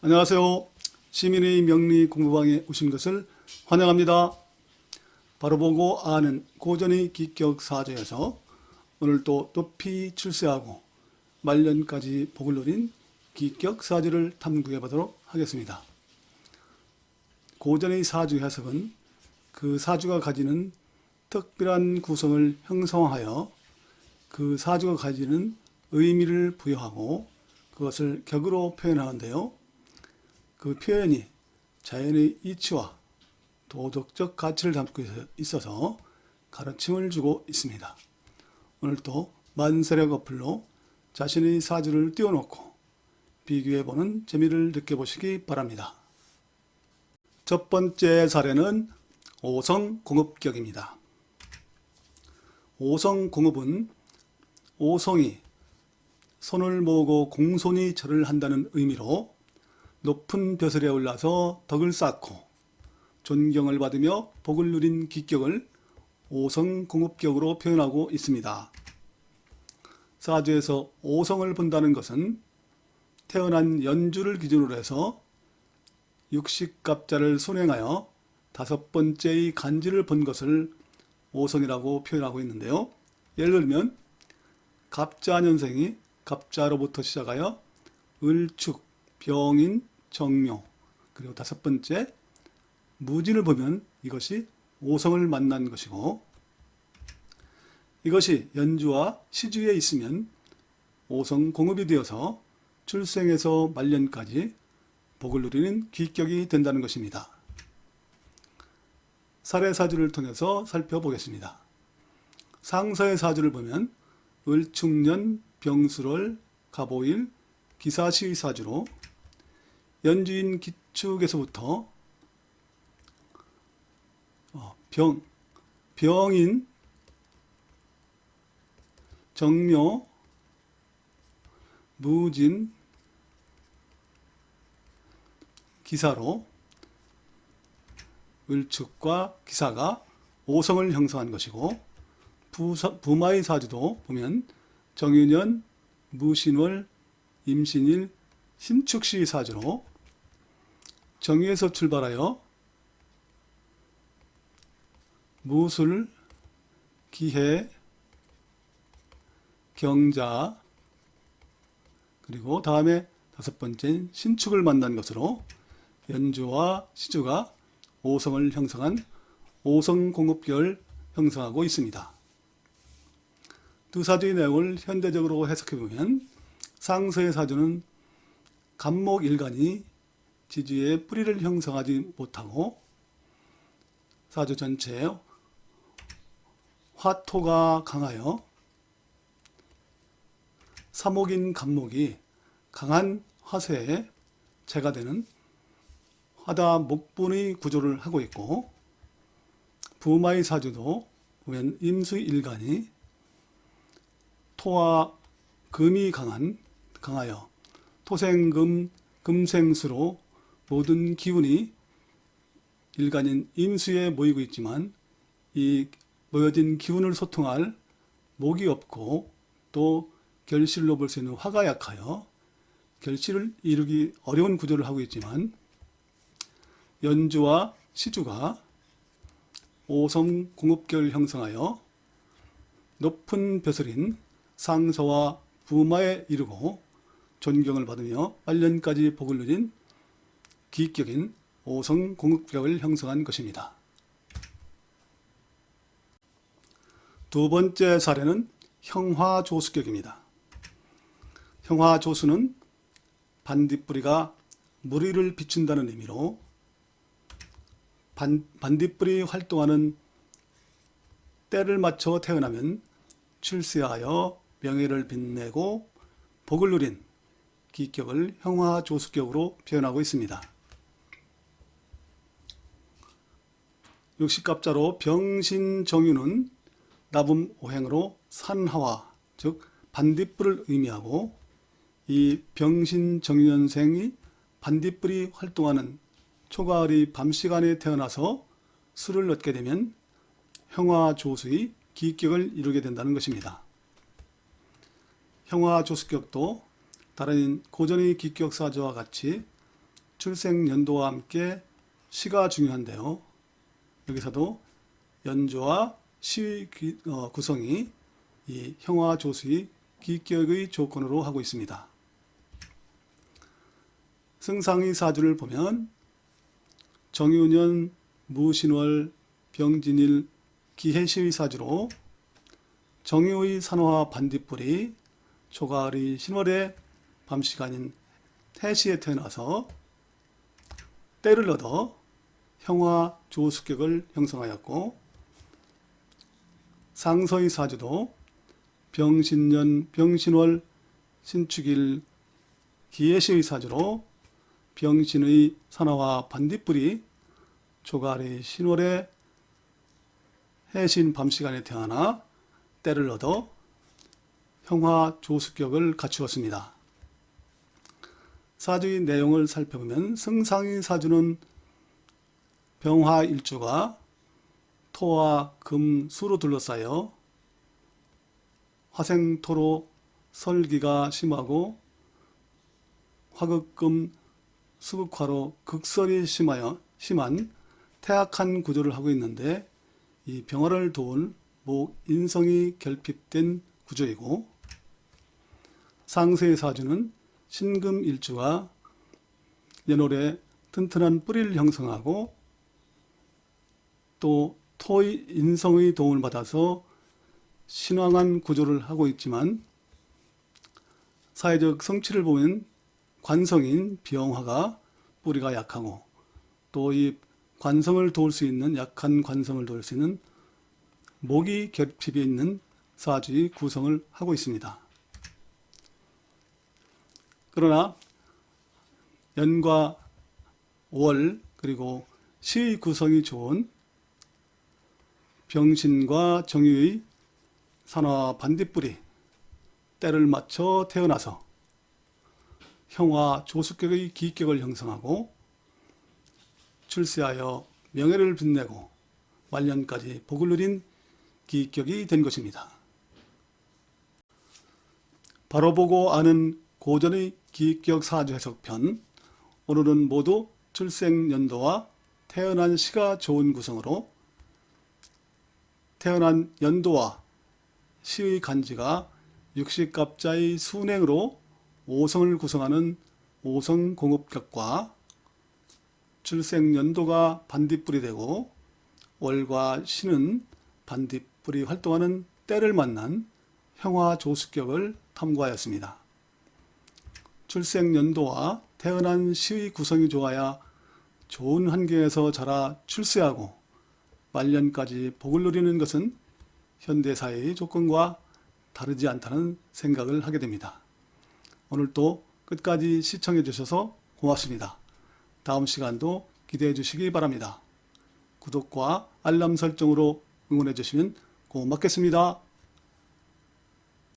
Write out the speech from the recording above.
안녕하세요. 시민의 명리 공부방에 오신 것을 환영합니다. 바로 보고 아는 고전의 기격 사조에서 오늘 또 높이 출세하고 말년까지 복을 누린 기격 사주를 탐구해 보도록 하겠습니다. 고전의 사주 해석은 그 사주가 가지는 특별한 구성을 형성하여 그 사주가 가지는 의미를 부여하고 그것을 격으로 표현하는데요. 그 표현이 자연의 이치와 도덕적 가치를 담고 있어서 가르침을 주고 있습니다. 오늘 또 만세력 어플로 자신의 사주를 띄워놓고 비교해보는 재미를 느껴보시기 바랍니다. 첫 번째 사례는 오성공업격입니다. 오성공업은 오성이 손을 모으고 공손히 절을 한다는 의미로 높은 벼슬에 올라서 덕을 쌓고 존경을 받으며 복을 누린 기격을 오성공업격으로 표현하고 있습니다. 사주에서 오성을 본다는 것은 태어난 연주를 기준으로 해서 육식갑자를 순행하여 다섯 번째의 간지를 본 것을 오성이라고 표현하고 있는데요. 예를 들면 갑자년생이 갑자로부터 시작하여 을축, 병인, 정묘 그리고 다섯 번째 무진을 보면 이것이 오성을 만난 것이고 이것이 연주와 시주에 있으면 오성 공업이 되어서 출생에서 말년까지 복을 누리는 기격이 된다는 것입니다. 사례 사주를 통해서 살펴보겠습니다. 상서의 사주를 보면 을축년, 병수월, 가보일, 기사시의 사주로 연주인 기축에서부터 어, 병, 병인, 정묘, 무진, 기사로 을축과 기사가 오성을 형성한 것이고 부사, 부마의 사주도 보면 정유년, 무신월, 임신일, 신축시 사주로 정유에서 출발하여 무술, 기해, 경자 그리고 다음에 다섯 번째 신축을 만난 것으로 연주와 시주가 오성을 형성한 오성공업계를 형성하고 있습니다. 두 사주의 내용을 현대적으로 해석해 보면 상서의 사주는 간목일간이 지지의 뿌리를 형성하지 못하고 사주 전체에 화토가 강하여 사목인 간목이 강한 화세에 재가 되는 화다 목분의 구조를 하고 있고 부마의 사주도 보면 임수일간이 토와 금이 강한 강하여 토생금 금생수로 모든 기운이 일간인 임수에 모이고 있지만 이 모여진 기운을 소통할 목이 없고 또 결실로 볼 수 있는 화가 약하여 결실을 이루기 어려운 구조를 하고 있지만 연주와 시주가 오성 공업결 형성하여 높은 벼슬인 상서와 부마에 이르고 존경을 받으며 말년까지 복을 누린 기격인 오성 공업격을 형성한 것입니다. 두 번째 사례는 형화조수격입니다. 형화조수는 반딧불이가 무리를 비춘다는 의미로 반, 반딧불이 활동하는 때를 맞춰 태어나면 출세하여 명예를 빛내고 복을 누린 기격을 형화조수격으로 표현하고 있습니다. 육식갑자로 병신정유는 나붐 오행으로 산하와 즉 반딧불을 의미하고 이 병신정유년생이 반딧불이 활동하는 초가을이 밤 시간에 태어나서 술을 얻게 되면 형화조수의 기격을 이루게 된다는 것입니다. 형화조수격도 다른 고전의 기격사조와 같이 출생 연도와 함께 시가 중요한데요. 여기서도 연조와 시 기- 어, 구성이 이 형화 조수의 기격의 조건으로 하고 있습니다. 승상의 사주를 보면 정유년, 무신월, 병진일, 기해시의 사주로 정유의 산화 반딧불이 초가을의 신월의 밤 시간인 태시에 태어나서 때를 얻어 형화 조수격을 형성하였고 상서의 사주도 병신년, 병신월, 신축일, 기해시의 사주로 병신의 산화와 반딧불이 초가을의 신월의 해신 밤 시간에 태어나 때를 얻어 형화 조수격을 갖추었습니다. 사주의 내용을 살펴보면 승상의 사주는 병화 일주가 토와 금, 수로 둘러싸여 화생토로 설기가 심하고 화극금, 수극화로 극설이 심하여 심한 태악한 구조를 하고 있는데 이 병화를 도울 목 인성이 결핍된 구조이고 상세의 사주는 신금 일주가 연월에 튼튼한 뿌리를 형성하고 또 토의 인성의 도움을 받아서 신왕한 구조를 하고 있지만 사회적 성취를 보면 관성인 병화가 뿌리가 약하고 또 이 관성을 도울 수 있는 약한 관성을 도울 수 있는 목이 결핍이 있는 사주의 구성을 하고 있습니다. 그러나 연과 월 그리고 시의 구성이 좋은 병신과 정유의 산화 반딧불이 때를 맞춰 태어나서 형화 조수격의 기격을 형성하고 출세하여 명예를 빛내고 말년까지 복을 누린 기격이 된 것입니다. 바로 보고 아는 고전의 기격 사주 해석편 오늘은 모두 출생 연도와 태어난 시가 좋은 구성으로 태어난 연도와 시의 간지가 육식갑자의 순행으로 오성을 구성하는 오성공업격과 출생 연도가 반딧불이 되고 월과 시는 반딧불이 활동하는 때를 만난 형화 조수격을 탐구하였습니다. 출생 연도와 태어난 시의 구성이 좋아야 좋은 환경에서 자라 출세하고 말년까지 복을 누리는 것은 현대사회의 조건과 다르지 않다는 생각을 하게 됩니다. 오늘도 끝까지 시청해 주셔서 고맙습니다. 다음 시간도 기대해 주시기 바랍니다. 구독과 알람 설정으로 응원해 주시면 고맙겠습니다.